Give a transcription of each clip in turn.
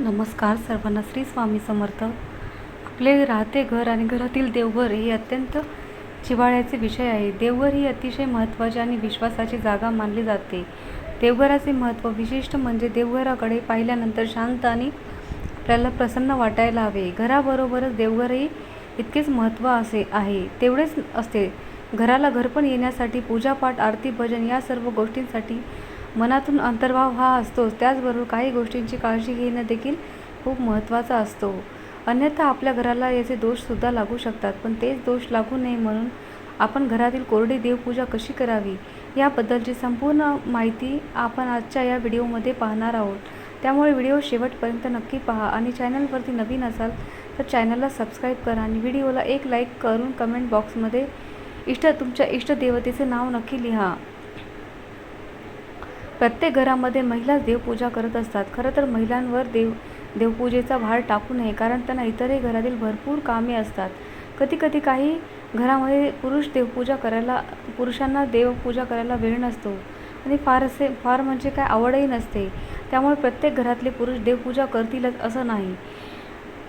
नमस्कार सर्वांना श्री स्वामी समर्थ. आपले राहते घर आणि घरातील देवघर हे अत्यंत जिवाळ्याचे विषय आहे. देवघर ही अतिशय महत्त्वाची आणि विश्वासाची जागा मानली जाते. देवघराचे महत्त्व विशिष्ट म्हणजे देवघराकडे पाहिल्यानंतर शांत आणि आपल्याला प्रसन्न वाटायला हवे. घराबरोबरच देवघरही इतकेच महत्त्व असे आहे. तेवढेच असते. घराला घरपण येण्यासाठी पूजापाठ आरती भजन या सर्व गोष्टींसाठी मनातून अंतर्भाव हा असतोच. त्याचबरोबर काही गोष्टींची काळजी घेणं देखील खूप महत्त्वाचा असतो. अन्यथा आपल्या घराला याचे दोषसुद्धा लागू शकतात. पण तेच दोष लागू नये म्हणून आपण घरातील कोरडी देवपूजा कशी करावी? याबद्दलची संपूर्ण माहिती आपण आजच्या या व्हिडिओमध्ये पाहणार आहोत. त्यामुळे व्हिडिओ शेवटपर्यंत नक्की पहा आणि चॅनलवरती नवीन असाल तर चॅनलला सबस्क्राईब करा आणि व्हिडिओला एक लाईक करून कमेंट बॉक्समध्ये इष्ट तुमच्या इष्टदेवतेचे नाव नक्की लिहा. प्रत्येक घरामध्ये महिलाच देवपूजा करत असतात. खरं तर महिलांवर देव देवपूजेचा भार टाकू नये कारण त्यांना इतरही घरातील भरपूर कामे असतात. कधी कधी काही घरामध्ये पुरुष देवपूजा करायला पुरुषांना देवपूजा करायला वेळ नसतो. आणि फार असे फार म्हणजे काय आवडही नसते. त्यामुळे प्रत्येक घरातले पुरुष देवपूजा करतीलच असं नाही.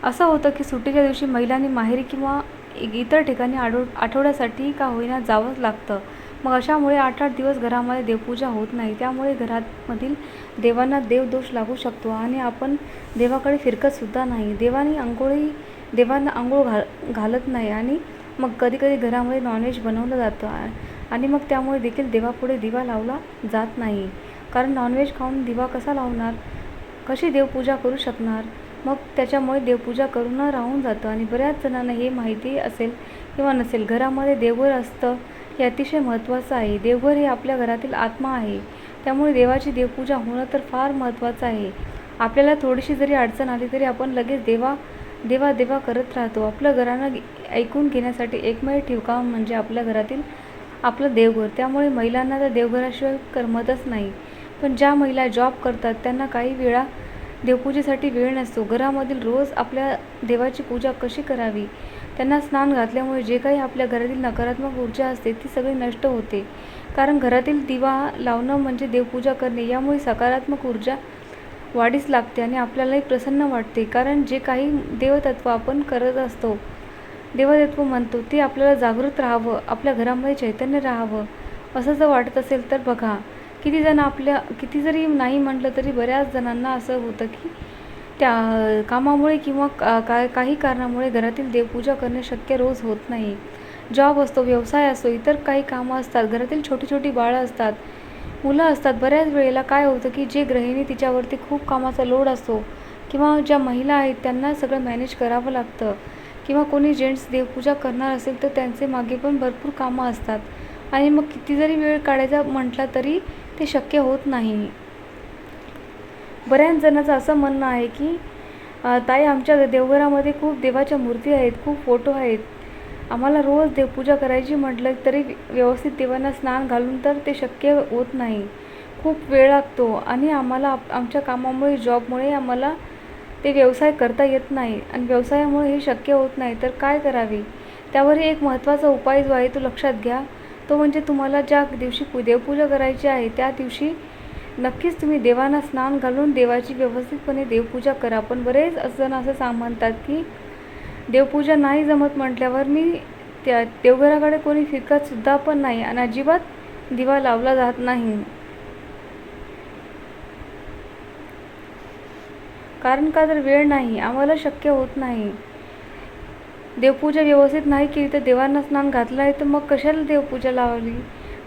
असं होतं की सुट्टीच्या दिवशी महिलांनी माहेरी किंवा इतर ठिकाणी आडो आठवड्यासाठी का होईना जावंच लागतं. मग अशामुळे आठ आठ दिवस घरामध्ये देवपूजा होत नाही. त्यामुळे घरामधील देवांना देवदोष लागू शकतो आणि आपण देवाकडे फिरकतसुद्धा नाही. देवाने आंघोळी देवांना आंघोळ घाल घालत नाही आणि मग कधीकधी घरामध्ये नॉनव्हेज बनवलं जातं आणि मग त्यामुळे देखील देवापुढे दिवा लावला जात नाही. कारण नॉनव्हेज खाऊन दिवा कसा लावणार? कशी देवपूजा करू शकणार? मग त्याच्यामुळे देवपूजा करून राहून जातं आणि बऱ्याच जणांना हे माहिती असेल किंवा नसेल घरामध्ये देवघर असतं हे अतिशय महत्त्वाचं आहे. देवघर हे आपल्या घरातील आत्मा आहे. त्यामुळे देवाची देवपूजा होणं तर फार महत्त्वाचं आहे. आपल्याला थोडीशी जरी अडचण आली तरी आपण लगेच देवा देवा देवा करत राहतो. आपलं घरानं ऐकून घेण्यासाठी एकमेव ठिकाण म्हणजे आपल्या घरातील आपलं देवघर. त्यामुळे महिलांना तर देवघराशिवाय करमतच नाही. पण ज्या महिला जॉब करतात त्यांना काही वेळा देवपूजेसाठी वेळ नसतो. घरामधील रोज आपल्या देवाची पूजा कशी करावी? त्यांना स्नान घातल्यामुळे जे काही आपल्या घरातील नकारात्मक ऊर्जा असते ती सगळी नष्ट होते. कारण घरातील दिवा लावणं म्हणजे देवपूजा करणे यामुळे सकारात्मक ऊर्जा वाढीस लागते आणि आपल्यालाही प्रसन्न वाटते. कारण जे काही देवतत्व आपण करत असतो देवतत्व म्हणतो ते आपल्याला जागृत राहावं आपल्या घरामध्ये चैतन्य राहावं. असं जर वाटत असेल तर बघा किती जण आपल्या किती जरी नाही म्हटलं तरी बऱ्याच जणांना असं होतं की त्या कामामुळे किंवा का काय काही कारणामुळे घरातील देवपूजा करणे शक्य रोज होत नाही. जॉब असतो व्यवसाय असतो इतर काही कामं असतात घरातील छोटी छोटी बाळं असतात मुलं असतात बऱ्याच वेळेला काय होतं की जे गृहिणी तिच्यावरती खूप कामाचा लोड असतो किंवा ज्या महिला आहेत त्यांना सगळं मॅनेज करावं लागतं किंवा कोणी जेंट्स देवपूजा करणार असेल तर त्यांचे मागे पण भरपूर कामं असतात. आणि मग किती जरी वेळ काढायचा म्हटला तरी ते शक्य होत नाही. बऱ्याच जणांचं असं म्हणणं आहे की ताई आमच्या देवघरामध्ये खूप देवाच्या मूर्ती आहेत खूप फोटो आहेत. आम्हाला रोज देवपूजा करायची म्हटलं तरी व्यवस्थित देवांना स्नान घालून तर ते शक्य होत नाही. खूप वेळ लागतो आणि आम्हाला आप आमच्या कामामुळे जॉबमुळे आम्हाला ते व्यवसाय करता येत नाही आणि व्यवसायामुळे हे शक्य होत नाही. तर काय करावे? त्यावरही एक महत्त्वाचा उपाय जो आहे तो लक्षात घ्या. तो म्हणजे तुम्हाला ज्या दिवशी देवपूजा करायची आहे त्या दिवशी नक्कीच तुम्ही देवांना स्नान घालून देवाची व्यवस्थितपणे देवपूजा करा. पण बरेच जण असं सांग म्हणतात की देवपूजा नाही जमत म्हटल्यावर मी त्या देवघराकडे कोणी फिरकतसुद्धा पण नाही आणि अजिबात दिवा लावला जात नाही. कारण का तर वेळ नाही आम्हाला शक्य होत नाही. देवपूजा व्यवस्थित नाही केली तर देवांना स्नान घातलं आहे तर मग कशाला देवपूजा लावली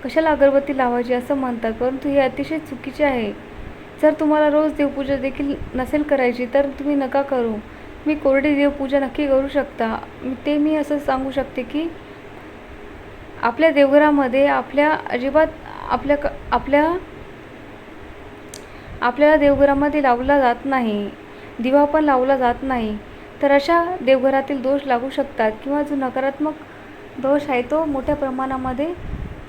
कशाला अगरबत्ती लावायची असं म्हणतात? परंतु हे अतिशय चुकीचे आहे. जर तुम्हाला रोज देवपूजा देखील नसेल करायची तर तुम्ही नका करू. मी कोरडी देवपूजा नक्की करू शकता. ते मी असं सांगू शकते की आपल्या देवघरामध्ये आपल्या अजिबात आपल्या क आपल्या आपल्याला देवघरामध्ये लावला जात नाही. दिवा पण लावला जात नाही. तर अशा देवघरातील दोष लागू शकतात किंवा जो नकारात्मक दोष आहे तो मोठ्या प्रमाणामध्ये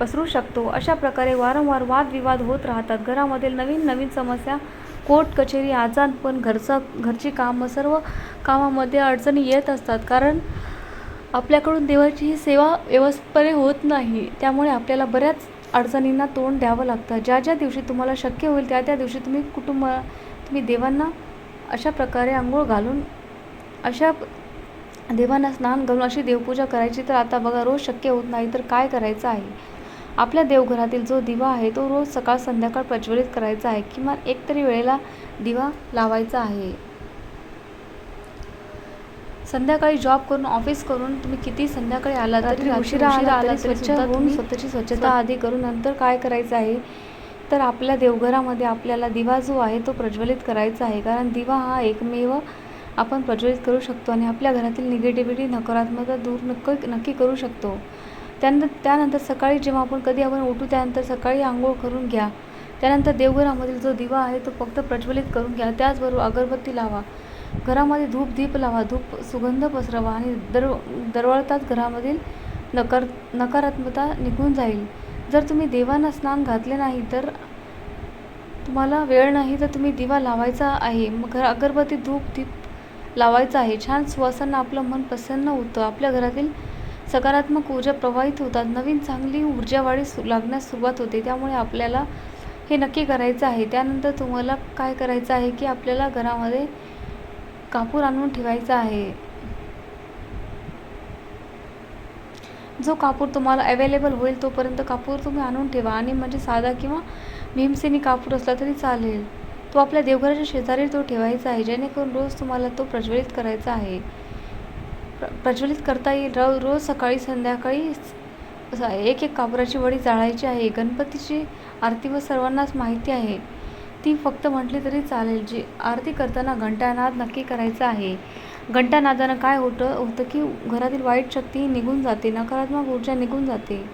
पसरू शकतो. अशा प्रकारे वारंवार वादविवाद होत राहतात. घरामधील नवीन नवीन समस्या कोर्ट कचेरी आजारपण घरचा घरची कामं सर्व कामामध्ये अडचणी येत असतात. कारण आपल्याकडून देवाची ही सेवा व्यवस्थितपणे होत नाही. त्यामुळे आपल्याला बऱ्याच अडचणींना तोंड द्यावं लागतं. ज्या ज्या दिवशी तुम्हाला शक्य होईल त्या त्या दिवशी तुम्ही कुटुंब तुम्ही देवांना अशा प्रकारे आंघोळ घालून अशा देवांना स्नान घालून अशी देवपूजा करायची. तर आता बघा रोज शक्य होत नाही तर काय करायचं आहे? आपल्या देवघरातील जो दिवा आहे तो रोज सकाळ संध्याकाळ प्रज्वलित करायचा आहे. किमान एक तरी वेळेला दिवा लावायचा आहे. संध्याकाळी जॉब करून ऑफिस करून तुम्ही किती संध्याकाळी आला तरी उशिरा आला स्वच्छ होऊन स्वतःची स्वच्छता आधी करून नंतर काय करायचं आहे? तर आपल्या देवघरामध्ये आपल्याला दिवा जो आहे तो प्रज्वलित करायचा आहे. कारण दिवा हा एकमेव आपण प्रज्वलित करू शकतो आणि आपल्या घरातील निगेटिव्हिटी नकारात्मकता दूर नक्की नक्की करू शकतो. त्यानंतर त्यानंतर सकाळी जेव्हा आपण कधी आपण उठू त्यानंतर सकाळी आंघोळ करून घ्या. त्यानंतर देवघरामधील जो दिवा आहे तो फक्त प्रज्वलित करून घ्या. त्याचबरोबर अगरबत्ती लावा. घरामध्ये धूप दीप लावा. धूप सुगंध पसरवा आणि दर दरवळताच घरामधील नकार नकारात्मकता निघून जाईल. जर तुम्ही देवांना स्नान घातले नाही तर तुम्हाला वेळ नाही तर तुम्ही दिवा लावायचा आहे. मग घर अगरबत्ती धूप दीप लावायचा आहे. छान सुवासांना आपलं मन प्रसन्न होतं. आपल्या घरातील सकारात्मक ऊर्जा प्रवाहित होतात. नवीन चांगली ऊर्जावाढी सु लागण्यास सुरुवात होते. त्यामुळे आपल्याला हे नक्की करायचं आहे. त्यानंतर तुम्हाला काय करायचं आहे की आपल्याला घरामध्ये कापूर आणून ठेवायचा आहे. जो कापूर तुम्हाला अवेलेबल होईल तोपर्यंत कापूर तुम्ही आणून ठेवा. आणि म्हणजे साधा किंवा भीमसेनी कापूर असला तरी चालेल. तो आपल्या देवघराच्या शेजारी तो ठेवायचा आहे. जेणेकरून रोज तुम्हाला तो प्रज्वलित करायचा आहे. प्रज्वलित करता येईल. रो रोज सकाळी संध्याकाळी एक एक कापराची वडी जाळायची आहे. गणपतीची आरती व सर्वांनाच माहिती आहे. ती फक्त म्हटली तरी चालेल. जी आरती करताना घंटानाद नक्की करायचा आहे. घंटानादानं काय होतं होतं की घरातील वाईट शक्ती निघून जाते. नकारात्मक ऊर्जा निघून जाते.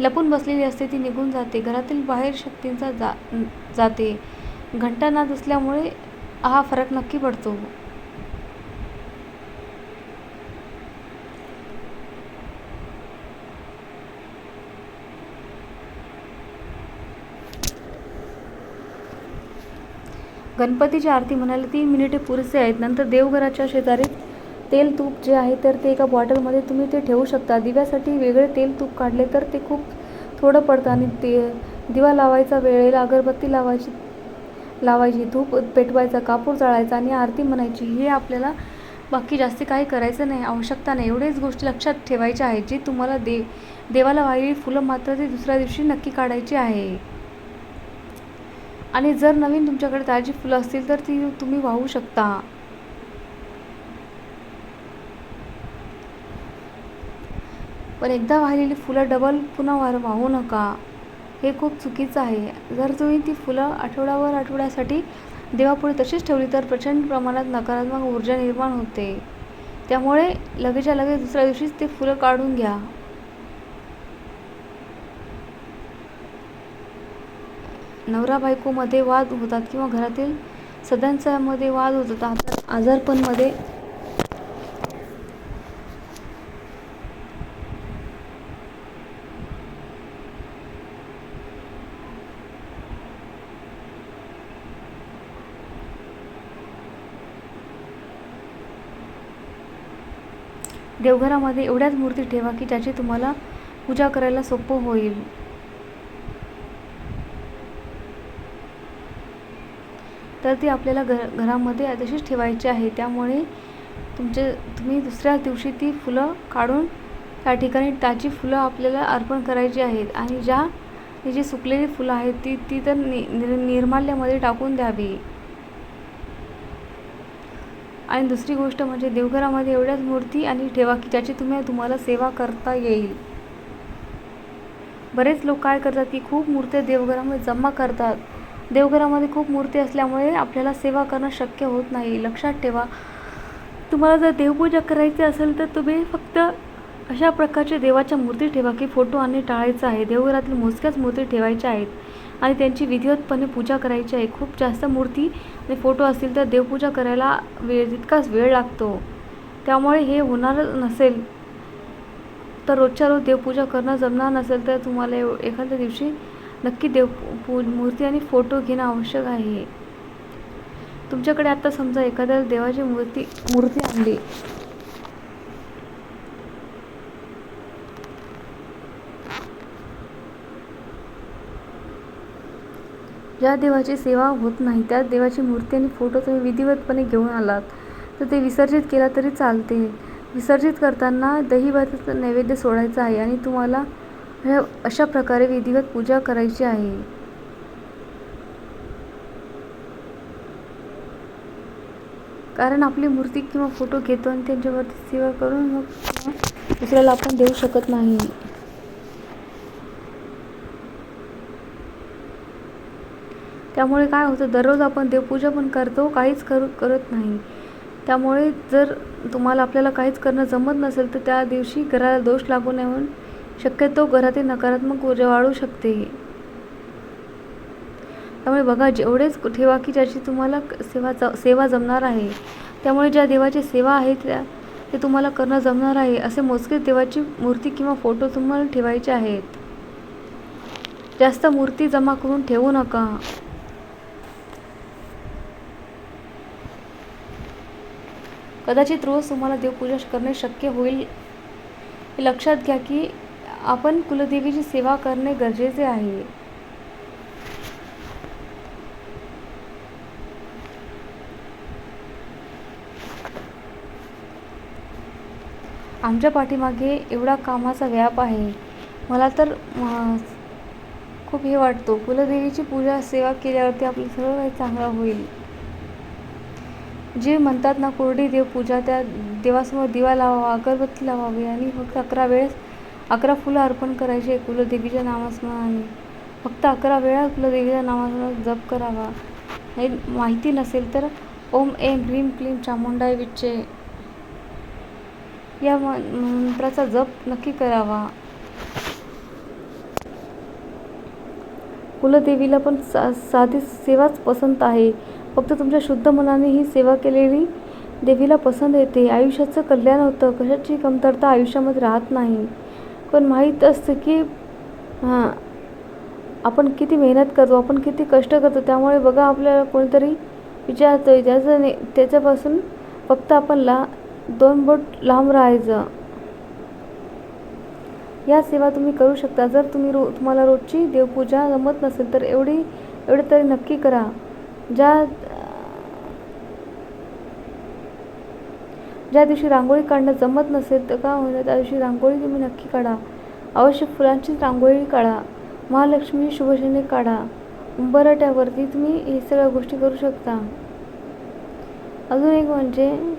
लपून बसलेली असते ती निघून जाते. घरातील बाहेर शक्तींचा जा जाते. घंटानाद असल्यामुळे हा फरक नक्की पडतो. गणपतीची आरती म्हणायला तीन मिनिटे पुरेसे आहेत. नंतर देवघराच्या शेजारी तेल तूप जे आहे तर ते एका बॉटलमध्ये तुम्ही ते ठेवू शकता. दिव्यासाठी वेगळे तेल तूप काढले तर ते खूप थोडं पडतं आणि ते दिवा लावायचा वेळेला अगरबत्ती लावायची लावायची धूप पेटवायचा कापूर जाळायचा आणि आरती म्हणायची हे आपल्याला बाकी जास्त काही करायचं नाही आवश्यकता नाही. एवढेच गोष्टी लक्षात ठेवायच्या आहेत जी तुम्हाला दे देवाला वाहिली फुलं मात्र ते दुसऱ्या दिवशी नक्की काढायची आहे. आणि जर नवीन तुमच्याकडे ताजी फुलं असतील तर ती तुम्ही वाहू शकता. पण एकदा वाहिलेली फुलं डबल पुन्हा वार वाहू नका. हे खूप चुकीचं आहे. जर तुम्ही ती फुलं आठवड्यावर आठवड्यासाठी देवापुढे तशीच ठेवली तर प्रचंड प्रमाणात नकारात्मक ऊर्जा निर्माण होते. त्यामुळे लगेचच्या लगेच दुसऱ्या दिवशीच ते फुलं काढून घ्या. नवरा बायकोमध्ये वाद होतात किंवा घरातील सदस्यांमध्ये वाद होतात आजारपणमध्ये देवघरामध्ये एवढ्याच मूर्ती ठेवा की ज्याची तुम्हाला पूजा करायला सोपं होईल. तर ती आपल्याला घर घरामध्ये तशीच ठेवायची आहे. त्यामुळे तुमचे तुम्ही दुसऱ्या दिवशी ती फुलं काढून त्या ठिकाणी त्याची फुलं आपल्याला अर्पण करायची आहेत. आणि ज्या जी सुकलेली फुलं आहेत ती ती तर नि निर्माल्यामध्ये टाकून द्यावी. आणि दुसरी गोष्ट म्हणजे देवघरामध्ये एवढ्याच मूर्ती आणि ठेवा की ज्याची तुम्ही तुम्हाला सेवा करता येईल. बरेच लोक काय करतात की खूप मूर्त्या देवघरामध्ये जमा करतात. देवघरामध्ये खूप मूर्ती असल्यामुळे आपल्याला सेवा करणं शक्य होत नाही. लक्षात ठेवा. तुम्हाला जर देवपूजा करायची असेल तर तुम्ही फक्त अशा प्रकारच्या देवाच्या मूर्ती ठेवा की फोटो आणि टाळायचं आहे. देवघरातील मोजक्याच मूर्ती ठेवायच्या आहेत आणि त्यांची विधिवतपणे पूजा करायची आहे. खूप जास्त मूर्ती आणि फोटो असतील तर देवपूजा करायला वेळ तितकाच वेळ लागतो. त्यामुळे हे होणार नसेल. तर रोजच्या रोज देवपूजा करणं जमणार नसेल तर तुम्हाला एखाद्या दिवशी नक्की देव पू मूर्ती आणि फोटो घेणं आवश्यक आहे. तुमच्याकडे आता समजा एखाद्या देवाची मूर्ती मूर्ती आणली. ज्या देवाची सेवा होत नाही त्या देवाची मूर्ती आणि फोटो तुम्ही विधिवतपणे घेऊन आलात तर ते विसर्जित केला तरी चालते विसर्जित करताना दही भाताचं नैवेद्य सोडायचं आहे आणि तुम्हाला ह्या अशा प्रकारे विधिवत पूजा करायची आहे. कारण आपली मूर्ती किंवा फोटो घेतो आणि त्यांच्यावरती सेवा करून मग दुसऱ्याला आपण देऊ शकत नाही. त्यामुळे काय होतं दररोज आपण देवपूजा पण करतो काहीच करू करत नाही. त्यामुळे जर तुम्हाला आपल्याला काहीच करणं जमत नसेल तर त्या दिवशी घराला दोष लागू नये म्हणून शक्यतो घरातील नकारात्मक ऊर्जा वाढू शकते त्यामुळे बघा जेवढेच ठेवा की ज्याची तुम्हाला सेवा ज सेवा जमणार आहे त्यामुळे ज्या देवाची सेवा आहे त्या ते तुम्हाला करणं जमणार आहे असे मोजकेच देवाची मूर्ती किंवा फोटो तुम्हाला ठेवायचे आहेत. जास्त मूर्ती जमा करून ठेवू नका. कदाचित रोज तुम्हाला देवपूजा करणे शक्य होईल. लक्षात घ्या की आपण कुलदेवीची सेवा करणे गरजेचे आहे. आमच्या पाठीमागे एवढा कामाचा व्याप आहे. मला तर खूप हे वाटतो. कुलदेवीची पूजा सेवा केल्यावरती आपलं सर्व काही चांगलं होईल. जे म्हणतात ना कोरडी देवपूजा त्या देवासमोर दिवा लावावा अगरबत्ती लावावी आणि फक्त अकरा वेळेस अकरा फुलं अर्पण करायचे कुलदेवीच्या नामस्मरणाने फक्त अकरा वेळा कुलदेवीच्या नामस्मरण जप करावा. हे माहिती नसेल तर ओम एम ह्रीम क्लीम चामुंडाय विच्चे. या मंत्राचा जप नक्की करावा. कुलदेवीला पण सा साधी सेवाच पसंत आहे. फक्त तुमच्या शुद्ध मनाने ही सेवा केलेली देवीला पसंत येते. आयुष्याचं कल्याण होतं. कशाची कमतरता आयुष्यामध्ये राहत नाही. पण माहीत असतं की हां आपण किती मेहनत करतो आपण किती कष्ट करतो त्यामुळे बघा आपल्याला कोणीतरी विचारतो आहे त्याचं ने त्याच्यापासून फक्त आपण ला दोन बोट लांब राहायचं. या सेवा तुम्ही करू शकता. जर तुम्ही रो तुम्हाला रोजची देवपूजा जमत नसेल तर एवढी एवढे तरी नक्की करा. ज्या ज्या दिवशी रांगोळी काढणं जमत नसेल तर का होईना त्या दिवशी रांगोळी तुम्ही नक्की काढा. अवश्य फुलांचीच रांगोळी काढा. महालक्ष्मी शुभशने काढा. उंबरट्यावरती तुम्ही हे सगळ्या गोष्टी करू शकता. अजून एक म्हणजे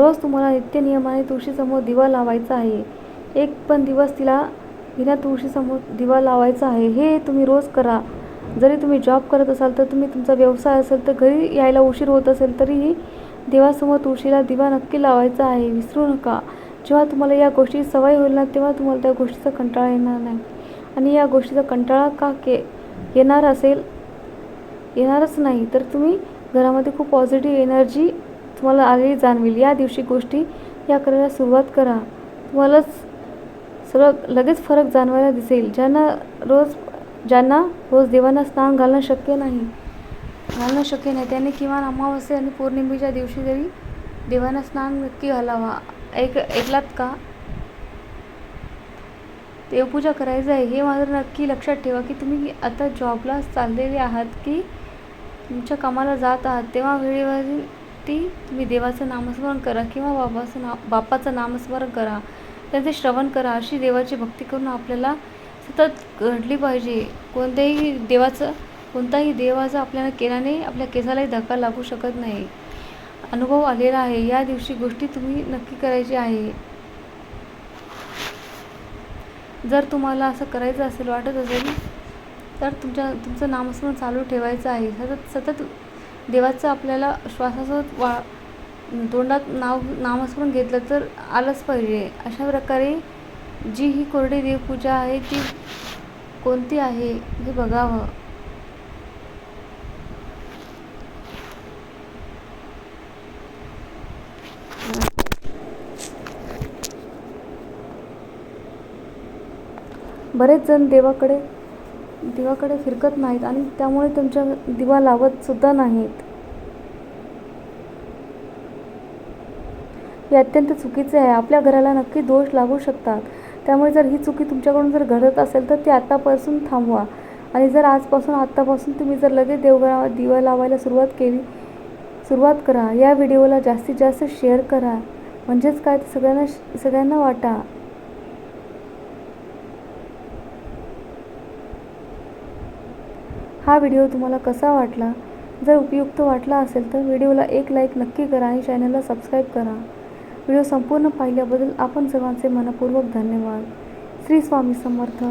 रोज तुम्हाला नित्य नियमाने तुळशीसमोर दिवा लावायचा आहे. एक पण दिवस तिला बिना तुळशीसमोर दिवा लावायचा आहे हे तुम्ही रोज करा. जरी तुम्ही जॉब करत असाल तर तुम्ही तुमचा व्यवसाय असेल तर घरी यायला उशीर होत असेल तरीही देवासमोर तुळशीला दिवा नक्की लावायचा आहे. विसरू नका. जेव्हा तुम्हाला या गोष्टी सवय होईल ना तेव्हा तुम्हाला त्या गोष्टीचा कंटाळा येणार नाही. आणि या गोष्टीचा कंटाळा का के येणार असेल? येणारच नाही. तर तुम्ही घरामध्ये खूप पॉझिटिव्ह एनर्जी तुम्हाला आलेली जाणवेल. या दिवशी गोष्टी या करायला सुरुवात करा. तुम्हालाच सगळं लगेच फरक जाणवायला दिसेल. ज्यांना रोज ज्यांना रोज देवांना स्नान घालणं शक्य नाही घालणं शक्य नाही त्याने किमान अमावस्या आणि पौर्णिमेच्या दिवशी तरी देवांना स्नान नक्की घालावा. ऐक ऐकलात का? देवपूजा करायचं आहे हे मात्र नक्की लक्षात ठेवा की तुम्ही आता जॉबला चाललेले आहात की तुमच्या कामाला जात आहात. तेव्हा ती तुम्ही देवाचं नामस्मरण करा किंवा बाबाचं नाव बापाचं नामस्मरण करा त्यांचे श्रवण करा अशी देवाची भक्ती करून आपल्याला सतत घडली पाहिजे. कोणत्याही देवाचं कोणताही देवाचा आपल्याला केल्याने आपल्या केसालाही धक्का लागू शकत नाही. अनुभव आलेला आहे. या दिवशी गोष्टी तुम्ही नक्की करायची आहे. जर तुम्हाला असं करायचं असेल वाटत असेल तर तुमच्या तुमचं नामस्मरण चालू ठेवायचं आहे. सतत सतत देवाचं आपल्याला श्वासासोबत वा तोंडात नाव नामस्मरण घेतलं तर आलंच पाहिजे. अशा प्रकारे जी ही कोरडी देवपूजा आहे ती कोणती आहे हे बघावं. बरेच जण देवाकडे देवाकडे फिरकत नाहीत आणि त्यामुळे तुमच्या दिवा लावत सुद्धा नाहीत. हे अत्यंत चुकीचे आहे. आपल्या घराला नक्की दोष लागू शकतात. त्यामुळे जर ही चुकी तुमच्याकडून जर घडत असेल तर ती आत्तापासून थांबवा. आणि जर आजपासून आत्तापासून तुम्ही जर लगेच देवघरावर दिवा लावायला सुरुवात केली सुरुवात करा. या व्हिडिओला जास्तीत जास्त शेअर करा. म्हणजेच काय? ते सगळ्यांना सगळ्यांना वाटा. हा व्हिडिओ तुम्हाला कसा वाटला? जर उपयुक्त वाटला असेल तर व्हिडिओला एक लाईक नक्की करा आणि चॅनलला सबस्क्राईब करा. व्हिडिओ संपूर्ण पाहिल्याबद्दल आपण सर्वांचे मनपूर्वक धन्यवाद. श्री स्वामी समर्थ.